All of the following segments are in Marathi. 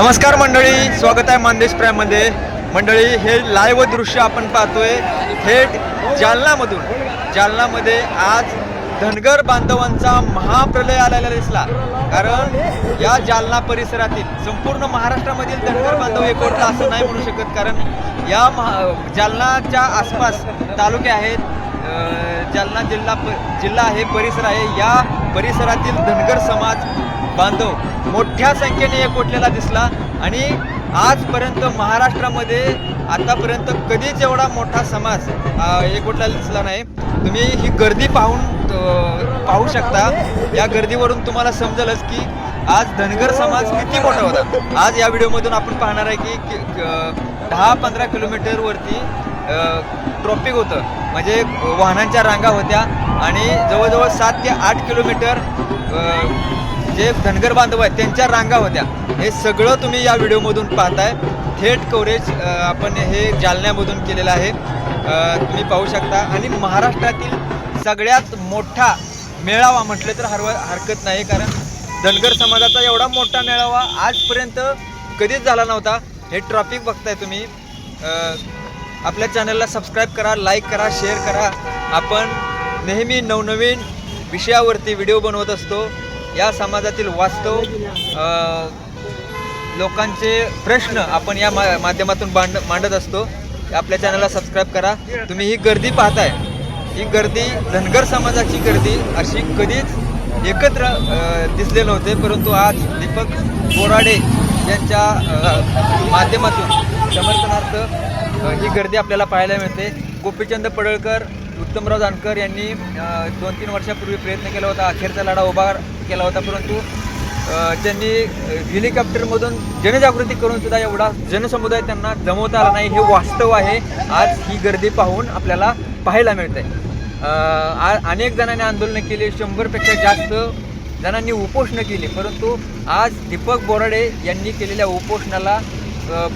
नमस्कार मंडळी स्वागत आहे मानदेश प्रायमध्ये मंडळी हे लाईव्ह दृश्य आपण पाहतोय थेट जालनामधून. जालनामध्ये आज धनगर बांधवांचा महाप्रलय आलेला दिसला. कारण या जालना परिसरातील संपूर्ण महाराष्ट्रामधील धनगर बांधव एकवटला असं नाही म्हणू शकत. कारण या महा जालनाच्या आसपास तालुके आहेत. जालना जिल्हा प जिल्हा आहे परिसर आहे. या परिसरातील धनगर समाज बांधव मोठ्या संख्येने एकवटलेला दिसला आणि आजपर्यंत महाराष्ट्रामध्ये आतापर्यंत कधीच एवढा मोठा समाज एकवटलेला दिसला नाही. तुम्ही ही गर्दी पाहून पाहू शकता. या गर्दीवरून तुम्हाला समजेलच की आज धनगर समाज किती मोठा होता. आज या व्हिडिओमधून आपण पाहणार आहे की दहा पंधरा किलोमीटरवरती ट्रॉफिक होतं. म्हणजे वाहनांच्या रांगा होत्या आणि जवळजवळ सात ते आठ किलोमीटर जे धनगर बांधव आहेत त्यांच्या रांगा होत्या. हे सगळं तुम्ही या व्हिडिओमधून पाहताय. थेट कव्हरेज आपण हे जालन्यामधून केलेलं आहे. तुम्ही पाहू शकता. आणि महाराष्ट्रातील सगळ्यात मोठा मेळावा म्हटलं तर हरव हरकत नाही कारण धनगर समाजाचा एवढा मोठा मेळावा आजपर्यंत कधीच झाला नव्हता. हे ट्रॉफिक बघताय तुम्ही. आपल्या चॅनलला सबस्क्राईब करा लाईक करा शेअर करा. आपण नेहमी नवनवीन विषयावरती व्हिडिओ बनवत असतो. या समाजातील वास्तव लोकांचे प्रश्न आपण या मा माध्यमातून मांड मांडत असतो. आपल्या चॅनलला सबस्क्राईब करा. तुम्ही ही गर्दी पाहताय. ही गर्दी धनगर समाजाची गर्दी अशी कधीच एकत्र दिसले नव्हते. परंतु आज दीपक बोराडे यांच्या माध्यमातून समर्थनार्थ ही गर्दी आपल्याला पाहायला मिळते. गोपीचंद पडळकर उत्तमराव जानकर यांनी दोन तीन वर्षापूर्वी प्रयत्न केला होता अखेरचा लढा उभा केला होता परंतु त्यांनी हेलिकॉप्टरमधून जनजागृती करून सुद्धा एवढा जनसमुदाय त्यांना जमवता आला नाही. हे वास्तव आहे. आज ही गर्दी पाहून आपल्याला पाहायला मिळते अनेक जणांनी आंदोलनं केली शंभरपेक्षा जास्त जणांनी उपोषणं केली परंतु आज दीपक बोराडे यांनी केलेल्या उपोषणाला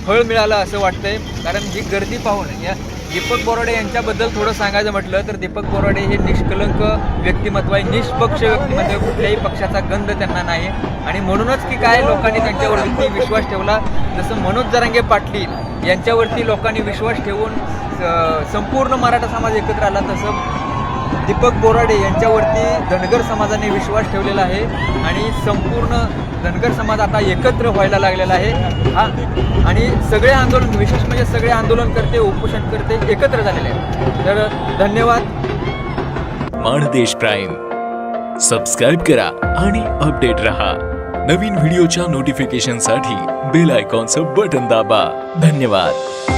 फळ मिळालं असं वाटतंय. कारण ही गर्दी पाहून या दीपक बोराडे यांच्याबद्दल थोडं सांगायचं म्हटलं तर दीपक बोराडे हे निष्कलंक व्यक्तिमत्व आहे. निष्पक्ष व्यक्तिमत्व कुठल्याही पक्षाचा गंध त्यांना नाही. आणि म्हणूनच की काय लोकांनी त्यांच्यावरती विश्वास ठेवला जसं मनोज जरांगे पाटील यांच्यावरती लोकांनी विश्वास ठेवून संपूर्ण मराठा समाज एकत्र आला तसं दीपक बोराडे यांच्यावरती धनगर समाजाने विश्वास ठेवलेला आहे आणि संपूर्ण धनगर समाज आता एकत्र व्हायला लागलेला आहे. हा आणि सगळे आंदोलन विशेष म्हणजे सगळे आंदोलन करते उपोषण करते एकत्र झालेले आहेत. तर धन्यवाद. माणदेश प्राईम. सबस्क्राईब करा आणि अपडेट रहा. नवीन व्हिडिओच्या नोटिफिकेशनसाठी बेल आयकॉनचं बटन दाबा. धन्यवाद.